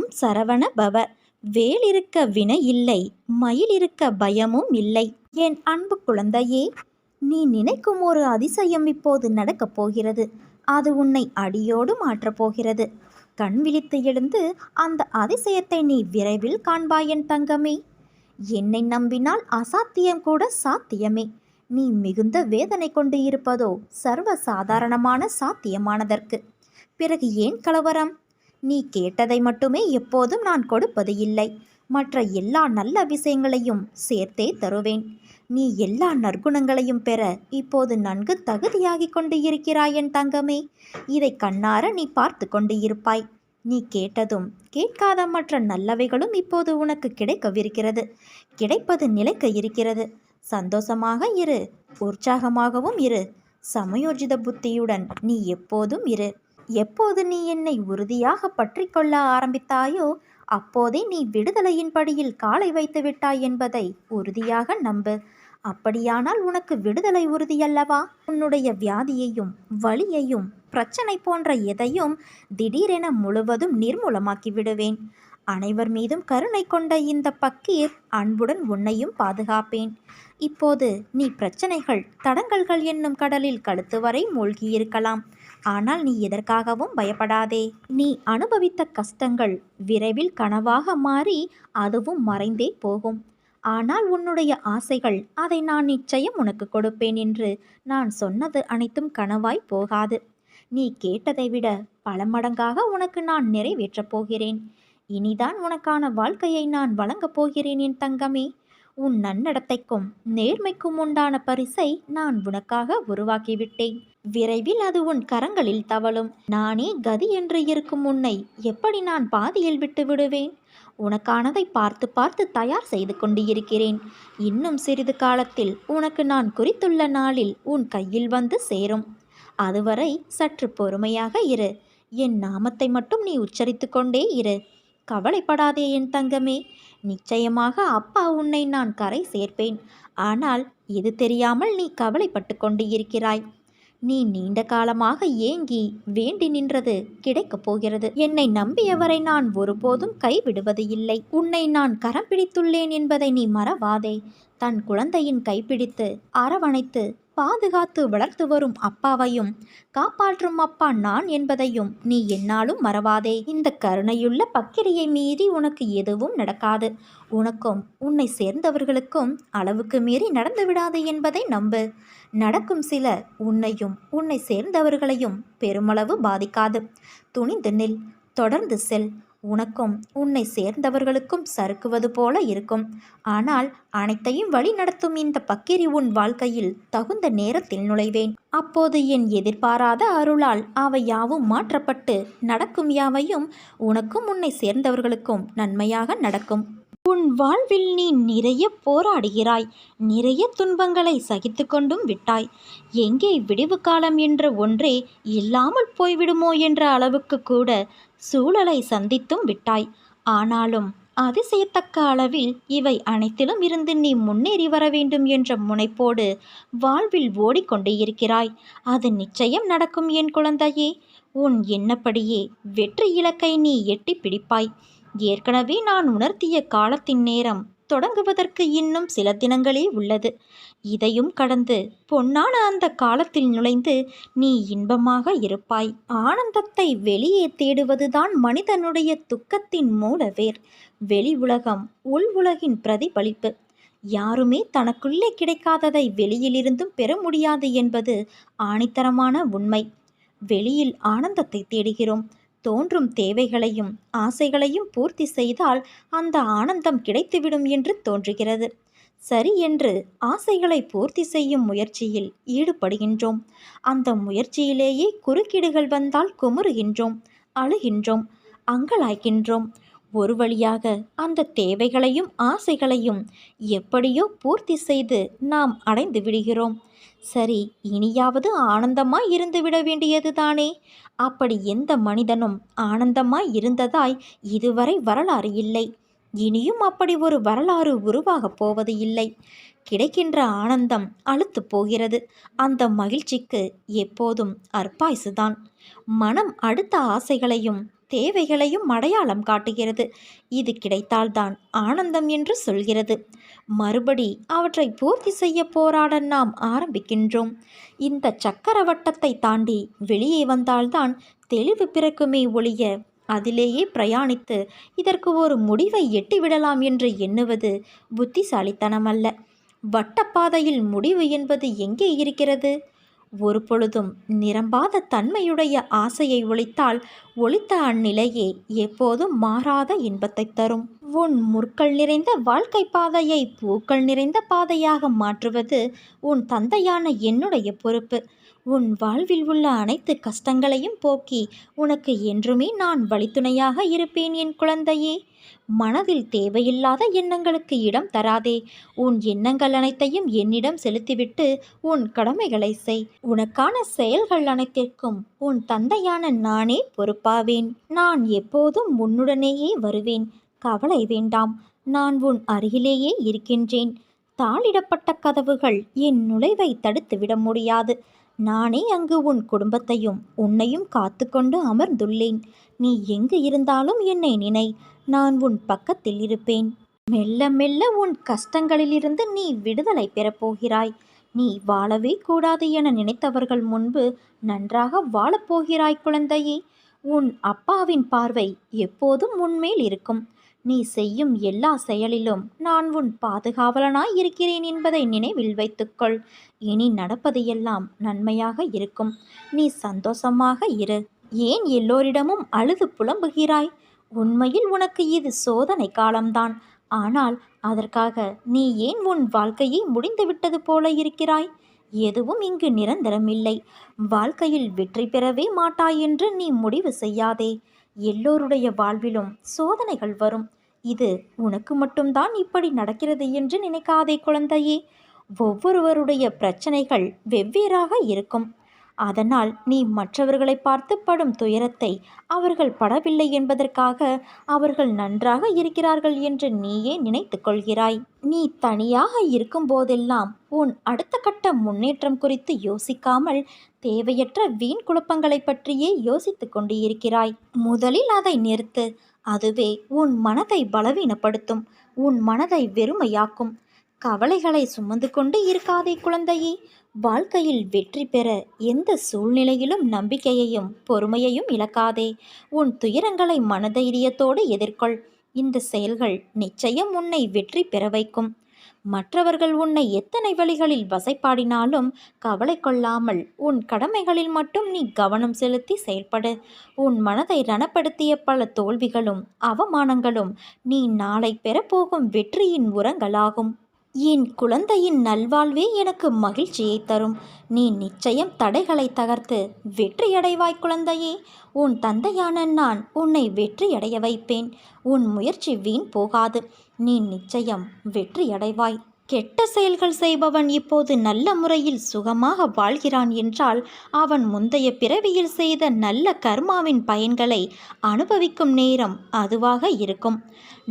ஓம் சரவண பவ. வேல் இருக்க வினை இல்லை மயில் இருக்க பயமும் இல்லை. என் அன்பு குழந்தையே நீ நினைக்கும் ஒரு அதிசயம் இப்போது நடக்கப் போகிறது. அது உன்னை அடியோடு மாற்றப் போகிறது. கண் விழித்து எழுந்து அந்த அதிசயத்தை நீ விரைவில் காண்பாய் என் தங்கமே. என்னை நம்பினால் அசாத்தியம் கூட சாத்தியமே. நீ மிகுந்த வேதனை கொண்டு இருப்பதோ சர்வ சாதாரணமான சாத்தியமானதற்கு. பிறகு ஏன் கலவரம்? நீ கேட்டதை மட்டுமே எப்போதும் நான் கொடுப்பது இல்லை. மற்ற எல்லா நல்ல விஷயங்களையும் சேர்த்தே தருவேன். நீ எல்லா நற்குணங்களையும் பெற இப்போது நன்கு தகுதியாகிக் கொண்டு இருக்கிறாய் என் தங்கமே. இதை கண்ணார நீ பார்த்து கொண்டு இருப்பாய். நீ கேட்டதும் கேட்காத மற்ற நல்லவைகளும் இப்போது உனக்கு கிடைக்கவிருக்கிறது. கிடைப்பது நிலைக்க இருக்கிறது. சந்தோஷமாக இரு உற்சாகமாகவும் இரு. சமயோஜித புத்தியுடன் நீ எப்போதும் இரு. எப்போது நீ என்னை உறுதியாக பற்றி கொள்ள ஆரம்பித்தாயோ அப்போதே நீ விடுதலையின் படியில் காலை வைத்து விட்டாய் என்பதை உறுதியாக நம்பு. அப்படியானால் உனக்கு விடுதலை உறுதியல்லவா? உன்னுடைய வியாதியையும் வலியையும் பிரச்சனை போன்ற எதையும் திடீரென முழுவதும் நிர்மூலமாக்கி விடுவேன். அனைவர் மீதும் கருணை கொண்ட இந்த பக்கீர் அன்புடன் உன்னையும் பாதுகாப்பேன். இப்போது நீ பிரச்சனைகள் தடங்கல்கள் என்னும் கடலில் கழுத்து வரை மூழ்கியிருக்கலாம். ஆனால் நீ எதற்காகவும் பயப்படாதே. நீ அனுபவித்த கஷ்டங்கள் விரைவில் கனவாக மாறி அதுவும் மறைந்தே போகும். ஆனால் உன்னுடைய ஆசைகள் அதை நான் நிச்சயம் உனக்கு கொடுப்பேன் என்று நான் சொன்னது அனைத்தும் கனவாய் போகாது. நீ கேட்டதை விட பல மடங்காக உனக்கு நான் நிறைவேற்றப் போகிறேன். இனிதான் உனக்கான வாழ்க்கையை நான் வழங்கப் போகிறேன் என் தங்கமே. உன் நன்னடத்தைக்கும் நேர்மைக்கும் உண்டான பரிசை நான் உனக்காக உருவாக்கிவிட்டேன். விரைவில் அது உன் கரங்களில் தவழும். நானே கதி என்று இருக்கும் உன்னை எப்படி நான் பாதியில் விட்டு விடுவேன்? உனக்கானதை பார்த்து பார்த்து தயார் செய்து கொண்டு இருக்கிறேன் இன்னும் சிறிது காலத்தில் உனக்கு நான் குறித்துள்ள நாளில் உன் கையில் வந்து சேரும். அதுவரை சற்று பொறுமையாக இரு. என் நாமத்தை மட்டும் நீ உச்சரித்து கொண்டே இரு. கவலைப்படாதே என் தங்கமே. நிச்சயமாக அப்பா உன்னை நான் கரை சேர்ப்பேன். ஆனால் இது தெரியாமல் நீ கவலைப்பட்டு கொண்டு இருக்கிறாய் நீ நீண்ட காலமாக ஏங்கி வேண்டி நின்றது கிடைக்கப் போகிறது. என்னை நம்பியவரை நான் ஒருபோதும் கைவிடுவது இல்லை. உன்னை நான் கரம் பிடித்துள்ளேன் என்பதை நீ மறவாதே. தன் குழந்தையின் கைப்பிடித்து அரவணைத்து பாதுகாத்து வளர்த்து வரும் அப்பாவையும் காப்பாற்றும் அப்பா நான் என்பதையும் நீ என்னாலும் மறவாதே. இந்த கருணையுள்ள பக்கிரியை மீறி உனக்கு எதுவும் நடக்காது. உனக்கும் உன்னை சேர்ந்தவர்களுக்கும் அளவுக்கு மீறி நடந்து விடாது என்பதை நம்பு. நடக்கும் சில உன்னையும் உன்னை சேர்ந்தவர்களையும் பெருமளவு பாதிக்காது. துணிந்து நில் தொடர்ந்து செல். உனக்கும் உன்னை சேர்ந்தவர்களுக்கும் சறுக்குவது போல இருக்கும். ஆனால் அனைத்தையும் வழி நடத்தும் இந்த பக்கிரி உன் வாழ்க்கையில் தகுந்த நேரத்தில் நுழைவேன். அப்போது என் எதிர்பாராத அருளால் அவை யாவும் மாற்றப்பட்டு நடக்கும் யாவையும் உனக்கும் உன்னை சேர்ந்தவர்களுக்கும் நன்மையாக நடக்கும். உன் வாழ்வில் நீ நிறைய போராடுகிறாய் நிறைய துன்பங்களை சகித்து கொண்டும் விட்டாய். எங்கே விடிவு காலம் என்ற ஒன்றே இல்லாமல் போய்விடுமோ என்ற அளவுக்கு கூட சூழலை சந்தித்தும் விட்டாய். ஆனாலும் அதிசயத்தக்க அளவில் இவை அனைத்திலும் இருந்து நீ முன்னேறி வர வேண்டும் என்ற முனைப்போடு வாழ்வில் ஓடிக்கொண்டே இருக்கிறாய். அது நிச்சயம் நடக்கும் என் குழந்தையே. உன் எண்ணப்படியே வெற்றி இலக்கை நீ எட்டி பிடிப்பாய். ஏற்கனவே நான் உணர்த்திய காலத்தின் நேரம் தொடங்குவதற்கு இன்னும் சில தினங்களே உள்ளது. இதையும் கடந்து பொன்னான அந்த காலத்தில் நுழைந்து நீ இன்பமாக இருப்பாய். ஆனந்தத்தை வெளியே தேடுவதுதான் மனிதனுடைய துக்கத்தின் மூலவேர். வெளி உலகம் உள் உலகின் பிரதிபலிப்பு. யாருமே தனக்குள்ளே கிடைக்காததை வெளியிலிருந்தும் பெற முடியாது என்பது ஆணித்தரமான உண்மை. வெளியில் ஆனந்தத்தை தேடுகிறோம். தோன்றும் தேவைகளையும் ஆசைகளையும் பூர்த்தி செய்தால் அந்த ஆனந்தம் கிடைத்துவிடும் என்று தோன்றுகிறது. சரி என்று ஆசைகளை பூர்த்தி செய்யும் முயற்சியில் ஈடுபடுகின்றோம். அந்த முயற்சியிலேயே குறுக்கீடுகள் வந்தால் குமுறுகின்றோம் அழுகின்றோம் அங்கலாய்க்கின்றோம் ஒரு வழியாக அந்த தேவைகளையும் ஆசைகளையும் எப்படியோ பூர்த்தி செய்து நாம் அடைந்து விடுகிறோம். சரி இனியாவது ஆனந்தமாய் இருந்துவிட வேண்டியதுதானே வேண்டியது தானே? அப்படி எந்த மனிதனும் ஆனந்தமாய் இருந்ததாய் இதுவரை வரலாறு இல்லை. இனியும் அப்படி ஒரு வரலாறு உருவாகப் போவது இல்லை. கிடைக்கின்ற ஆனந்தம் அழுத்து போகிறது. அந்த மகிழ்ச்சிக்கு எப்போதும் அற்பாய்சுதான். மனம் அடுத்த ஆசைகளையும் தேவைகளையும் அடையாளம் காட்டுகிறது. இது கிடைத்தால்தான் ஆனந்தம் என்று சொல்கிறது. மறுபடி அவற்றை பூர்த்தி செய்ய போராட நாம் ஆரம்பிக்கின்றோம். இந்த சக்கரவட்டத்தை தாண்டி வெளியே வந்தால்தான் தெளிவு பிறக்குமே ஒழிய அதிலேயே பிரயாணித்து இதற்கு ஒரு முடிவை எட்டிவிடலாம் என்று எண்ணுவது புத்திசாலித்தனமல்ல. வட்டப்பாதையில் முடிவு என்பது எங்கே இருக்கிறது? ஒரு பொழுதும் நிரம்பாத தன்மையுடைய ஆசையை ஒழித்தால் ஒழித்த அந்நிலையே எப்போதும் மாறாத இன்பத்தை தரும். உன் முற்கள் நிறைந்த வாழ்க்கை பாதையை பூக்கள் நிறைந்த பாதையாக மாற்றுவது உன் தந்தையான என்னுடைய பொறுப்பு. உன் வாழ்வில் உள்ள அனைத்து கஷ்டங்களையும் போக்கி உனக்கு என்றுமே நான் வழித்துணையாக இருப்பேன் என் குழந்தையே. மனதில் தேவையில்லாத எண்ணங்களுக்கு இடம் தராதே. உன் எண்ணங்கள் அனைத்தையும் என்னிடம் செலுத்திவிட்டு உன் கடமைகளை செய். உனக்கான செயல்கள் அனைத்திற்கும் உன் தந்தையான நானே பொறுப்பு. பொறுப்பாவேன் நான் எப்போதும் உன்னுடனேயே வருவேன். கவலை வேண்டாம். நான் உன் அருகிலேயே இருக்கின்றேன். தாளிடப்பட்ட கதவுகள் என் நுழைவை தடுத்துவிட முடியாது. நானே அங்கு உன் குடும்பத்தையும் உன்னையும் காத்து கொண்டு அமர்ந்துள்ளேன். நீ எங்கு இருந்தாலும் என்னை நினை. நான் உன் பக்கத்தில் இருப்பேன். மெல்ல மெல்ல உன் கஷ்டங்களிலிருந்து நீ விடுதலை பெறப்போகிறாய் நீ வாழவே கூடாது என நினைத்தவர்கள் முன்பு நன்றாக வாழப்போகிறாய் குழந்தையே. உன் அப்பாவின் பார்வை எப்போதும் உன்மேல் இருக்கும். நீ செய்யும் எல்லா செயலிலும் நான் உன் பாதுகாவலனாய் இருக்கிறேன் என்பதை நினைவில் வைத்துக்கொள். இனி நடப்பது எல்லாம் நன்மையாக இருக்கும். நீ சந்தோஷமாக இரு. ஏன் எல்லோரிடமும் அழுது புலம்புகிறாய்? உண்மையில் உனக்கு இது சோதனை காலம்தான். ஆனால் அதற்காக நீ ஏன் உன் வாழ்க்கையை முடிந்துவிட்டது போல இருக்கிறாய்? எதுவும் இங்கு நிரந்தரமில்லை. வாழ்க்கையில் வெற்றி பெறவே மாட்டாய் என்று நீ முடிவு செய்யாதே. எல்லோருடைய வாழ்விலும் சோதனைகள் வரும். இது உனக்கு மட்டும்தான் இப்படி நடக்கிறது என்று நினைக்காதே குழந்தையே. ஒவ்வொருவருடைய பிரச்சனைகள் வெவ்வேறாக இருக்கும். அதனால் நீ மற்றவர்களை பார்த்து படும் துயரத்தை அவர்கள் படவில்லை என்பதற்காக அவர்கள் நன்றாக இருக்கிறார்கள் என்று நீயே நினைத்து கொள்கிறாய். நீ தனியாக இருக்கும் போதெல்லாம் உன் அடுத்த கட்ட முன்னேற்றம் குறித்து யோசிக்காமல் தேவையற்ற வீண் குழப்பங்களை பற்றியே யோசித்து கொண்டு இருக்கிறாய் முதலில் அதை நிறுத்து. அதுவே உன் மனதை பலவீனப்படுத்தும். உன் மனதை வெறுமையாக்கும். கவலைகளை சுமந்து கொண்டு இருக்காதே குழந்தையே. வாழ்க்கையில் வெற்றி பெற எந்த சூழ்நிலையிலும் நம்பிக்கையையும் பொறுமையையும் இழக்காதே. உன் துயரங்களை மனதைரியத்தோடு எதிர்கொள். இந்த செயல்கள் நிச்சயம் உன்னை வெற்றி பெற வைக்கும். மற்றவர்கள் உன்னை எத்தனை வழிகளில் வசைப்பாடினாலும் கவலை கொள்ளாமல் உன் கடமைகளில் மட்டும் நீ கவனம் செலுத்தி செயல்படு. உன் மனதை ரணப்படுத்திய பல தோல்விகளும் அவமானங்களும் நீ நாளை பெறப்போகும் வெற்றியின் உரங்களாகும். என் குழந்தையின் நல்வாழ்வே எனக்கு மகிழ்ச்சியை தரும். நீ நிச்சயம் தடைகளை தகர்த்து வெற்றியடைவாய் குழந்தையே. உன் தந்தையான நான் உன்னை வெற்றியடைய வைப்பேன். உன் முயற்சி வீண் போகாது. நீ நிச்சயம் வெற்றியடைவாய். கெட்ட செயல்கள் செய்பவன் இப்போது நல்ல முறையில் சுகமாக வாழ்கிறான் என்றால் அவன் முந்தைய பிறவியில் செய்த நல்ல கர்மாவின் பயன்களை அனுபவிக்கும் நேரம் அதுவாக இருக்கும்.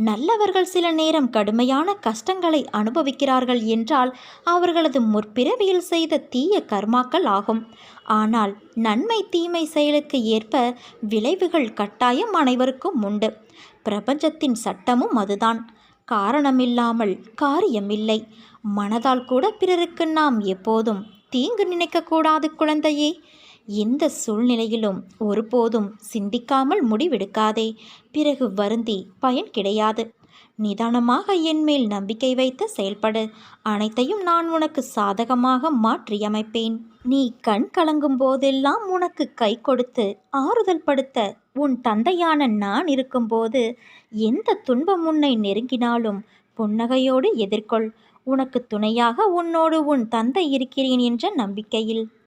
நல்லவர்கள் சில நேரம் கடுமையான கஷ்டங்களை அனுபவிக்கிறார்கள் என்றால் அவர்களது முற்பிறவியில் செய்த தீய கர்மாக்கள் ஆகும். ஆனால் நன்மை தீமை செயலுக்கு ஏற்ப விளைவுகள் கட்டாயம் அனைவருக்கும் உண்டு. பிரபஞ்சத்தின் சட்டமும் அதுதான். காரணமில்லாமல் காரியமில்லை. மனதால் கூட பிறருக்கு நாம் எப்போதும் தீங்கு நினைக்கக்கூடாது குழந்தையே. எந்த சூழ்நிலையிலும் ஒருபோதும் சிந்திக்காமல் முடிவெடுக்காதே. பிறகு வருந்தி பயன் கிடையாது. நிதானமாக என்மேல் நம்பிக்கை வைத்து செயல்படு. அனைத்தையும் நான் உனக்கு சாதகமாக மாற்றியமைப்பேன். நீ கண் கலங்கும் போதெல்லாம் உனக்கு கை கொடுத்து ஆறுதல் படுத்த உன் தந்தையான நான் இருக்கும்போது எந்த துன்பம் உன்னை நெருங்கினாலும் புன்னகையோடு எதிர்கொள். உனக்கு துணையாக உன்னோடு உன் தந்தை இருக்கிறேன் என்ற நம்பிக்கையில்